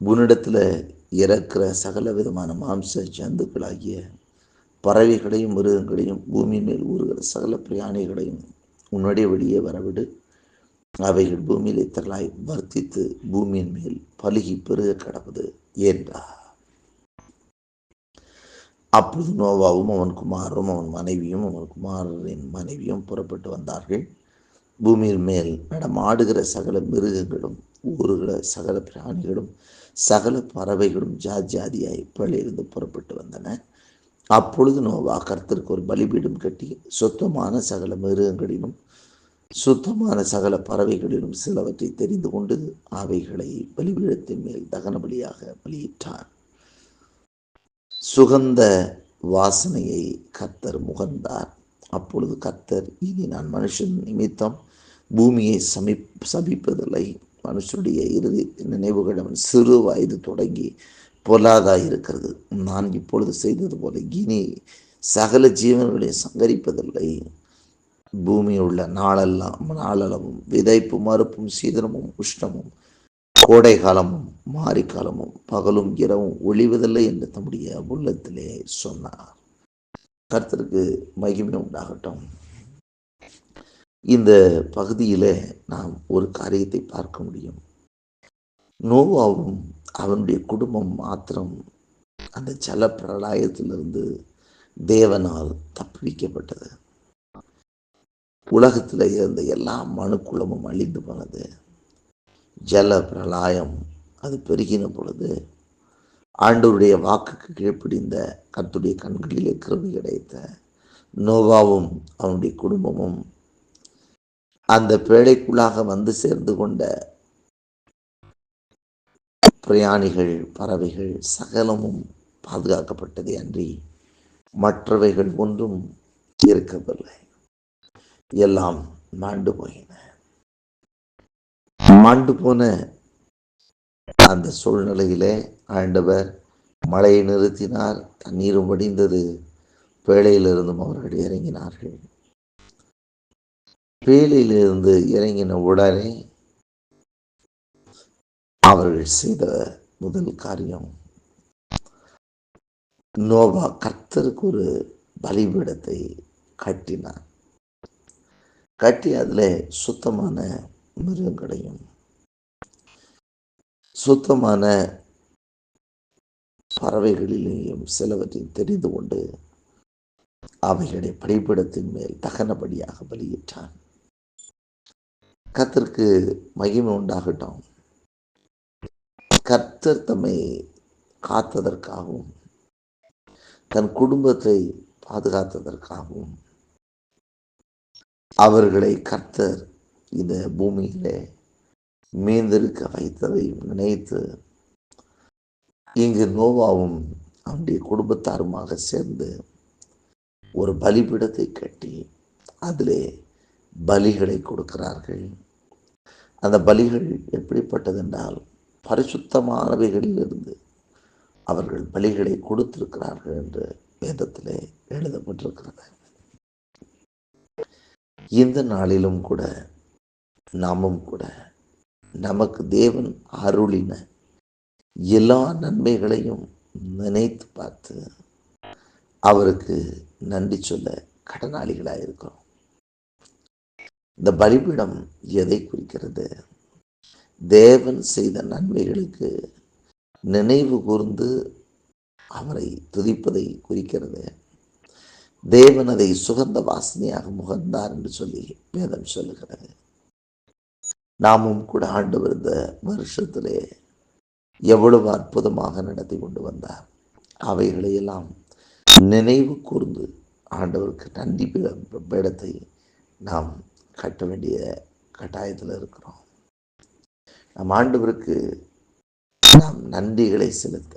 உன்னிடத்தில் இறக்கிற சகல விதமான மாம்ச ஜந்துக்களாகிய பறவைகளையும் மிருகங்களையும் பூமி மேல் ஊறுகிற சகல பிரயாணிகளையும் உன்னுடைய வெளியே வரவிடு. அவைகள் பூமியிலே திரளாய் வர்த்தித்து பூமியின் மேல் பலுகி பெருக கிடப்பது என்றார் அப்பொழுது நோவாவும் அவன் குமாரும் அவன் மனைவியும் அவன் குமாரின் மனைவியும் புறப்பட்டு வந்தார்கள். பூமியின் மேல் நடமாடுகிற சகல மிருகங்களும் ஊறுகிற சகல பிராணிகளும் சகல பறவைகளும் ஜாதி ஜாதியாய் பிழையிலிருந்து புறப்பட்டு வந்தன. அப்பொழுது நோவா கர்த்தருக்கு ஒரு பலிபீடம் கட்டி சுத்தமான சகல மிருகங்களிலும் சுத்தமான சகல பறவைகளிலும் சிலவற்றை தெரிந்து கொண்டு அவைகளை பலிபீடத்தின் மேல் தகன பலியாக பலியிட்டார். சுகந்த வாசனையை கர்த்தர் முகந்தார். அப்பொழுது கர்த்தர் இனி நான் மனுஷன் நிமித்தம் பூமியை சமி சபிப்பதில்லை மனுஷனுடைய இருதயத்தின் நினைவுகள் அவன் சிறு வயது தொடங்கி பொல்லாதாக இருக்கிறது. நான் இப்பொழுது செய்தது போல இனி சகல ஜீவன்களை சங்கரிப்பதில்லை. பூமியில் உள்ள நாளெல்லாம் நாளளவும் விதைப்பு மறுப்பும் சீதனமும் உஷ்ணமும் கோடை காலமும் மாரிக்காலமும் பகலும் இரவும் ஒளிவதில்லை என்று தம்முடைய உள்ளத்திலே சொன்னார். கருத்திற்கு மகிமை உண்டாகட்டும். இந்த பகுதியில் நாம் ஒரு காரியத்தை பார்க்க முடியும். நோவாவும் அவனுடைய குடும்பம் மாத்திரம் அந்த ஜல பிரளயத்திலிருந்து தேவனால் தப்புவிக்கப்பட்டது. உலகத்தில் இருந்த எல்லா மனுக்குளமும் அழிந்து போனது. ஜல பிரளாயம் அது பெருகின பொழுது ஆண்டவருடைய வாக்குக்கு கீழ்ப்பிடிந்த கத்துடைய கண்களிலே கிருமி கிடைத்த நோவாவும் அவனுடைய குடும்பமும் அந்த பேழைக்குள்ளாக வந்து சேர்ந்து கொண்ட பிரயாணிகள் பறவைகள் சகலமும் பாதுகாக்கப்பட்டதே அன்றி மற்றவைகள் ஒன்றும் இருக்கவில்லை எல்லாம் மாண்டு போயின. மாண்டு போன அந்த சூழ்நிலையிலே ஆண்டவர் மழையை நிறுத்தினார் தண்ணீரும் வடிந்தது. பேழையிலிருந்தும் அவர்கள் இறங்கினார்கள். வேலையிலிருந்து இறங்கின உடனே அவர்கள் செய்த முதல் காரியம் நோவா கர்த்தருக்கு ஒரு பலிபீடத்தை கட்டினார். கட்டி அதில் சுத்தமான மிருகங்களையும் சுத்தமான பறவைகளிலேயும் சிலவற்றையும் தெரிந்து கொண்டு அவைகளை பலிபீடத்தின் மேல் தகனபடியாக பலியிட்டான். கத்திற்கு மகிமை உண்டாகட்டும். கர்த்தர் தம்மை காத்ததற்காகவும் தன் குடும்பத்தை பாதுகாத்ததற்காகவும் அவர்களை கர்த்தர் இந்த பூமியிலே மீந்திருக்க வைத்ததை நினைத்து இங்கு நோவாவும் அவனுடைய குடும்பத்தாருமாக சேர்ந்து ஒரு பலிபீடத்தை கட்டி அதிலே பலிகளை கொடுக்கிறார்கள். அந்த பலிகள் எப்படிப்பட்டதென்றால் பரிசுத்தமானவைகளிலிருந்து அவர்கள் பலிகளை கொடுத்திருக்கிறார்கள் என்று வேதத்திலே எழுதப்பட்டிருக்கிறது. இந்த நாளிலும் கூட நாமும் கூட நமக்கு தேவன் அருளின எல்லா நன்மைகளையும் நினைத்து பார்த்து அவருக்கு நன்றி சொல்ல கடனாளிகளாக இருக்கிறோம் இந்த பலிபீடம் எதை குறிக்கிறது? தேவன் செய்த நன்மைகளுக்கு நினைவு கூர்ந்து அவரை துதிப்பதை குறிக்கிறது. தேவன் அதை சுகந்த வாசனையாக முகந்தார் என்று சொல்லி வேதம் சொல்லுகிறது. நாமும் கூட ஆண்டு வருந்த வருஷத்திலே எவ்வளவு அற்புதமாக நடத்தி கொண்டு வந்தார். அவைகளையெல்லாம் நினைவு கூர்ந்து ஆண்டவருக்கு நன்றி பீடத்தை நாம் கட்ட வேண்டிய கட்டாயத்தில் இருக்கிறோம். நம் ஆண்டவருக்கு நாம் நன்றிகளை செலுத்த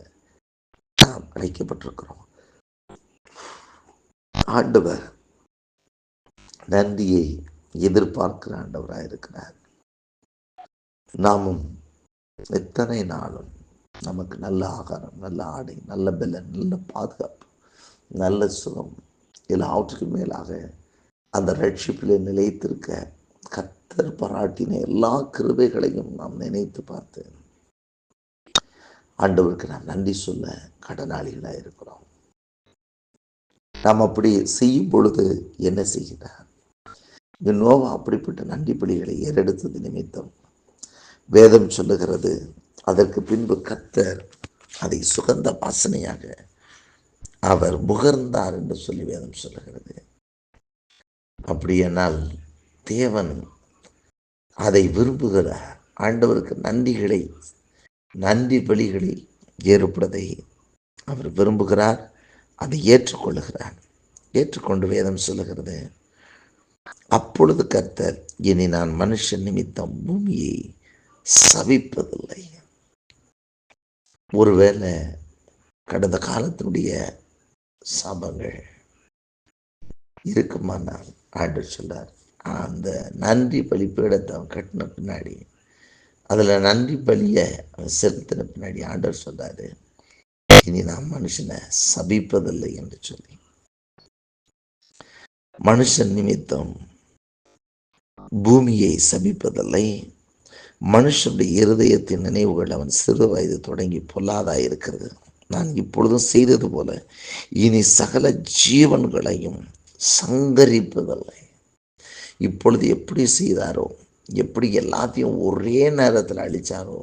நாம் அழைக்கப்பட்டிருக்கிறோம். ஆண்டவர் நன்றியை எதிர்பார்க்கிற ஆண்டவராக இருக்கிறார். நாமும் எத்தனை நாளும் நமக்கு நல்ல ஆகாரம் நல்ல ஆடை நல்ல பலன் நல்ல பாதுகாப்பு நல்ல சுகம் எல்லாவற்றுக்கும் மேலாக அந்த ரட்சிப்பிலே நிலைத்திருக்க கத்தர் பாராட்டின எல்லா கிருபைகளையும் நாம் நினைத்து பார்த்து ஆண்டவருக்கு நாம் நன்றி சொல்ல கடனாளிகளாக இருக்கிறோம். நாம் அப்படி செய்யும் பொழுது என்ன செய்கிறார்? இந்த நோவா அப்படிப்பட்ட நன்றி பலிகளை ஏறெடுத்தது நிமித்தம் வேதம் சொல்லுகிறது. அதற்கு பின்பு கத்தர் அதை சுகந்த வாசனையாக அவர் முகர்ந்தார் என்று சொல்லி வேதம் சொல்லுகிறது. அப்படியானால் தேவன் அதை விரும்புகிறார் ஆண்டவருக்கு நன்றிகளை நன்றி பலிகளை ஏற்படுவதை அவர் விரும்புகிறார் அதை ஏற்றுக்கொள்ளுகிறார். ஏற்றுக்கொண்டு வேதம் சொல்லுகிறது அப்பொழுது கர்த்தர் இனி நான் மனுஷன் நிமித்தம் பூமியை சபிப்பதில்லை ஒருவேளை கடந்த காலத்தினுடைய சாபங்கள் இருக்குமானால் ஆண்டு சொன்னார் அந்த நன்றி பலி பீடத்தை அவன் கட்டின பின்னாடி அதில் நன்றி பலியை அவன் செலுத்தின பின்னாடி ஆண்டவர் சொன்னார் இனி நான் மனுஷனை சபிப்பதில்லை என்று சொல்லி. மனுஷன் நிமித்தம் பூமியை சபிப்பதில்லை. மனுஷனுடைய இருதயத்தின் நினைவுகள் அவன் சிறு வயது தொடங்கி பொல்லாதாய் இருக்கிறது. நான் இப்பொழுதும் செய்தது போல இனி சகல ஜீவன்களையும் சங்கரிப்பதில்லை இப்பொழுது எப்படி செய்தாரோ எப்படி எல்லாத்தையும் ஒரே நேரத்தில் அழிச்சாரோ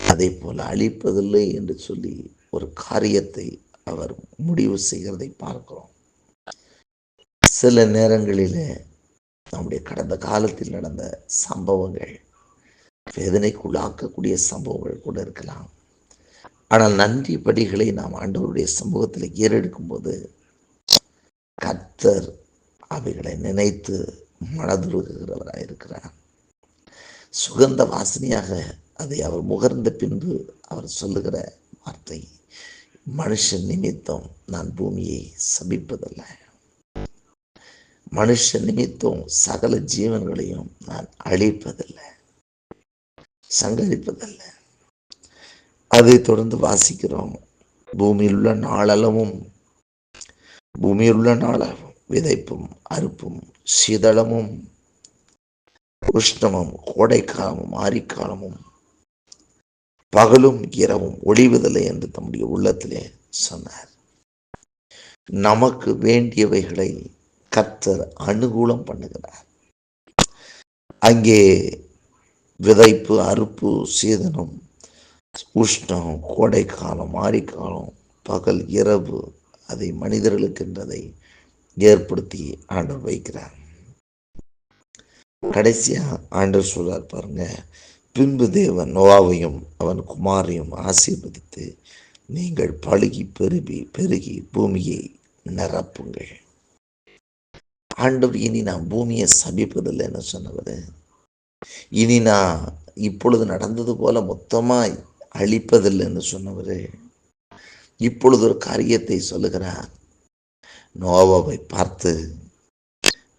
அதே போல் அழிப்பதில்லை என்று சொல்லி ஒரு காரியத்தை அவர் முடிவு செய்கிறதை பார்க்கிறோம். சில நேரங்களில் நம்முடைய கடந்த காலத்தில் நடந்த சம்பவங்கள் வேதனைக்குள்ளாக்கக்கூடிய சம்பவங்கள் கூட இருக்கலாம். ஆனால் நன்றி படிகளை நாம் ஆண்டவருடைய சமூகத்தில் ஏறெடுக்கும் போது கத்தர் அவைகளை நினைத்து மனதுருகிறவராக இருக்கிறார் சுகந்த வாசனையாக அதை அவர் முகர்ந்த பின்பு அவர் சொல்லுகிற வார்த்தை மனுஷன் நிமித்தம் நான் பூமியை சபிப்பதல்ல. மனுஷ நிமித்தம் சகல ஜீவன்களையும் நான் அழிப்பதில்லை. சங்கரிப்பதல்ல. அதை தொடர்ந்து வாசிக்கிறோம். பூமியில் உள்ள நாளளவும் பூமியில் உள்ள விதைப்பும் அறுப்பும் சீதளமும் உஷ்ணமும் கோடைக்காலமும் ஆரிக்காலமும் பகலும் இரவும் ஒளிவதில்லை என்று தம்முடைய உள்ளத்திலே சொன்னார். நமக்கு வேண்டியவைகளை கத்தர் அனுகூலம் பண்ணுகிறார். அங்கே விதைப்பு அறுப்பு சீதனம் உஷ்ணம் கோடைக்காலம் ஆரிக்காலம் பகல் இரவு அதை மனிதர்களுக்கென்றதை ஏற்படுத்தி ஆண்டவர் வைக்கிறார். கடைசியா ஆண்டவர் சொல்றார் பாருங்க பின்பு தேவன் நோவாவையும் அவன் குமாரையும் ஆசீர்வதித்து நீங்கள் பழுகி பெருகி பெருகி பூமியை நிரப்புங்கள். ஆண்டவர் இனி நான் பூமியை சபிப்பதில்லைன்னு சொன்னவர். இனி நான் இப்பொழுது நடந்தது போல மொத்தமாய் அழிப்பதில்லைன்னு சொன்னவர். இப்பொழுது ஒரு காரியத்தை சொல்லுகிறார். நோவாவை பார்த்து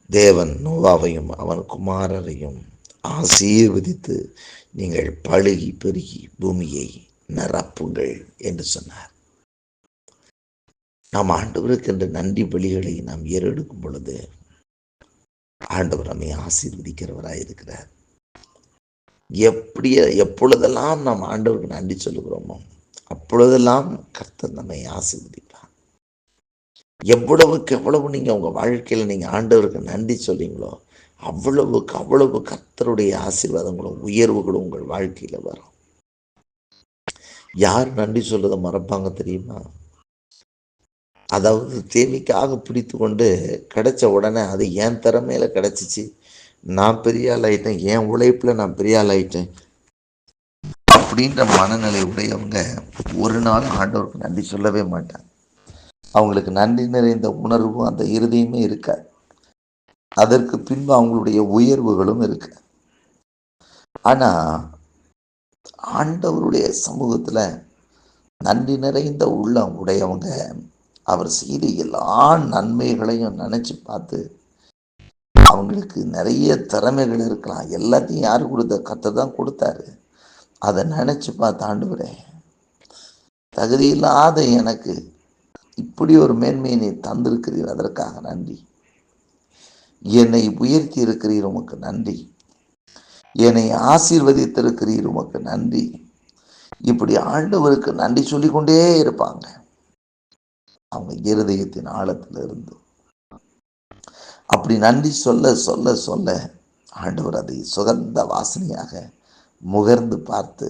தேவன் நோவாவையும் அவன் குமாரரையும் ஆசீர்வதித்து நீங்கள் பழுகி பெருகி பூமியை நிரப்புங்கள் என்று சொன்னார். நாம் ஆண்டவருக்கு என்ற நன்றி பலிகளை நாம் ஏறெடுக்கும் பொழுது ஆண்டவர் நம்மை ஆசீர்வதிக்கிறவராக இருக்கிறார். எப்படி எப்பொழுதெல்லாம் நாம் ஆண்டவருக்கு நன்றி சொல்லுகிறோமோ அப்பொழுதெல்லாம் கர்த்தர் நம்மை ஆசீர்வதிப்பார். எவ்வளவுக்கு எவ்வளவு நீங்கள் உங்கள் வாழ்க்கையில் நீங்கள் ஆண்டவருக்கு நன்றி சொல்றீங்களோ அவ்வளவுக்கு அவ்வளவு கர்த்தருடைய ஆசீர்வாதங்களும் உயர்வுகளும் உங்கள் வாழ்க்கையில் வரும். யார் நன்றி சொல்றதை மறப்பாங்க தெரியுமா? அதாவது தேவைக்காக பிடித்து கொண்டு கிடைச்ச உடனே அது என் திறமையில கிடைச்சிச்சு. நான் பெரிய ஆள் ஆயிட்டேன் என் உழைப்பில் நான் பெரிய ஆள் ஆயிட்டேன் அப்படின்ற மனநிலை உடையவங்க ஒரு நாள் ஆண்டவருக்கு நன்றி சொல்லவே மாட்டாங்க அவங்களுக்கு நன்றி நிறைந்த உணர்வும் அந்த இறுதியுமே இருக்காது. அதற்கு பின்பு அவங்களுடைய உயர்வுகளும் இருக்கு. ஆனா ஆண்டவருடைய சமூகத்துல நன்றி நிறைந்த உள்ளம் உடையவங்க அவர் செய்த எல்லா நன்மைகளையும் நினைச்சு பார்த்து அவங்களுக்கு நிறைய திறமைகள் இருக்கலாம். எல்லாத்தையும் யார் கொடுத்த? கத்தை தான் கொடுத்தாரு. அதை நினச்சி பார்த்து தகுதியில்லாத எனக்கு இப்படி ஒரு மேன்மையை நீ தந்திருக்கிறீர். அதற்காக நன்றி. என்னை உயர்த்தி இருக்கிறீர் உமக்கு நன்றி. என்னை ஆசீர்வதித்திருக்கிறீர் உமக்கு நன்றி. இப்படி ஆண்டவருக்கு நன்றி சொல்லிக்கொண்டே இருப்பாங்க. அவங்க இருதயத்தின் ஆழத்துல இருந்து அப்படி நன்றி சொல்ல சொல்ல சொல்ல ஆண்டவர் அதை சுகந்த வாசனையாக முகர்ந்து பார்த்து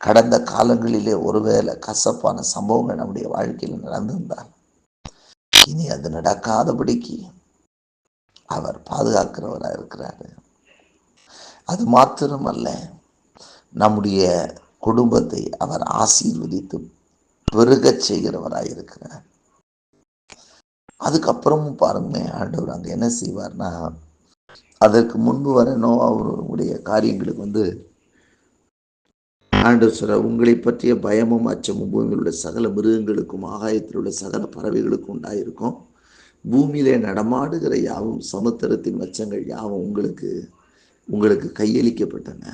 கடந்த காலங்களிலே ஒருவேளை கசப்பான சம்பவங்கள் நம்முடைய வாழ்க்கையில் நடந்திருந்தால் இனி அது நடக்காதபடிக்கு அவர் பாதுகாக்கிறவராக இருக்கிறாரு. அது மாத்திரமல்ல நம்முடைய குடும்பத்தை அவர் ஆசீர்வதித்து பெருகச் செய்கிறவராக இருக்கிறார். அதுக்கப்புறமும் பாருங்க ஆண்டவர் அங்கே என்ன செய்வார்னா அதற்கு முன்பு வர நோவாவுடைய காரியங்களுக்கு வந்து ஆண்டு சொல்ற உங்களை பற்றிய பயமும் அச்சமும் பூமியில் உள்ள சகல மிருகங்களுக்கும் ஆகாயத்தில் உள்ள சகல பறவைகளுக்கும் உண்டாயிருக்கும். பூமியிலே நடமாடுகிற யாவும் சமுத்திரத்தின் மச்சங்கள் யாவும் உங்களுக்கு உங்களுக்கு கையளிக்கப்பட்டன.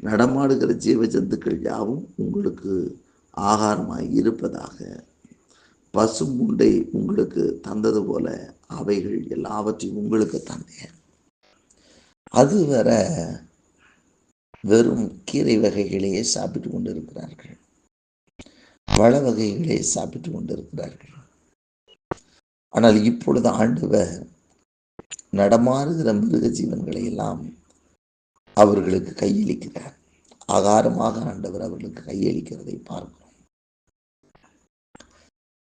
நடமாடுகிற ஜீவ ஜந்துக்கள் யாவும் உங்களுக்கு ஆகாரமாய் இருப்பதாக பசுமுண்டை உங்களுக்கு தந்தது போல அவைகள் எல்லாவற்றையும் உங்களுக்கு தந்தேன். அது வேற வெறும் கீரை வகைகளையே சாப்பிட்டு கொண்டிருக்கிறார்கள். பழ வகைகளே சாப்பிட்டு கொண்டிருக்கிறார்கள். ஆனால் இப்பொழுது ஆண்டவர் நடமாறுகிற மிருக ஜீவன்களை எல்லாம் அவர்களுக்கு கையளிக்கிறார். ஆகாரமாக ஆண்டவர் அவர்களுக்கு கையளிக்கிறதை பார்க்கிறோம்.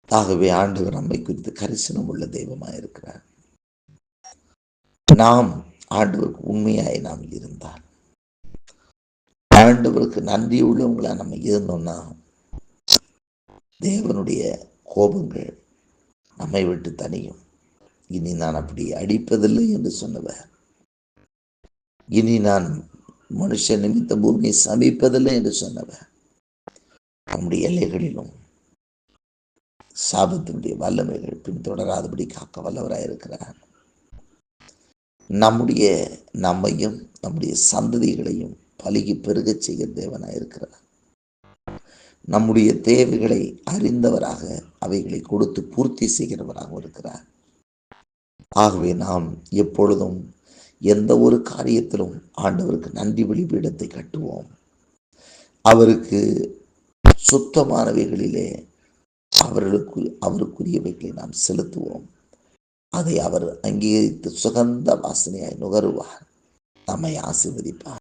ஆகவே ஆண்டவர் நம்மை குறித்து கரிசனம் உள்ள தெய்வமாக இருக்கிறார் நாம் ஆண்டவருக்கு உண்மையாய் நாம் இருந்தால் ஆண்டவருக்கு நன்றி உள்ளவங்களா நம்ம இருந்தோம்னா தேவனுடைய கோபங்கள் நம்மை விட்டு தனியும் இனி நான் அப்படி அடிப்பதில்லை என்று சொன்னவர். இனி நான் மனுஷ நிமித்த பூமியை சமைப்பதில்லை என்று சொன்னவர். நம்முடைய எல்லைகளிலும் சாபத்தினுடைய வல்லமைகள் பின்தொடராதபடி காக்க வல்லவராயிருக்கிறார் நம்முடைய நம்மையும் நம்முடைய சந்ததிகளையும் பலுகி பெருகச் செய்ய தேவனாயிருக்கிறார் நம்முடைய தேவைகளை அறிந்தவராக அவைகளை கொடுத்து பூர்த்தி செய்கிறவராக இருக்கிறார். ஆகவே நாம் எப்பொழுதும் எந்த ஒரு காரியத்திலும் ஆண்டவருக்கு நன்றி பலிபீடத்தை கட்டுவோம். அவருக்கு சுத்தமானவைகளிலே அவர்களுக்கு அவருக்குரியவைகளை நாம் செலுத்துவோம். அதை அவர் அங்கீகரித்து சுகந்த வாசனையாய் நுகருவார். நம்மை ஆசீர்வதிப்பார்.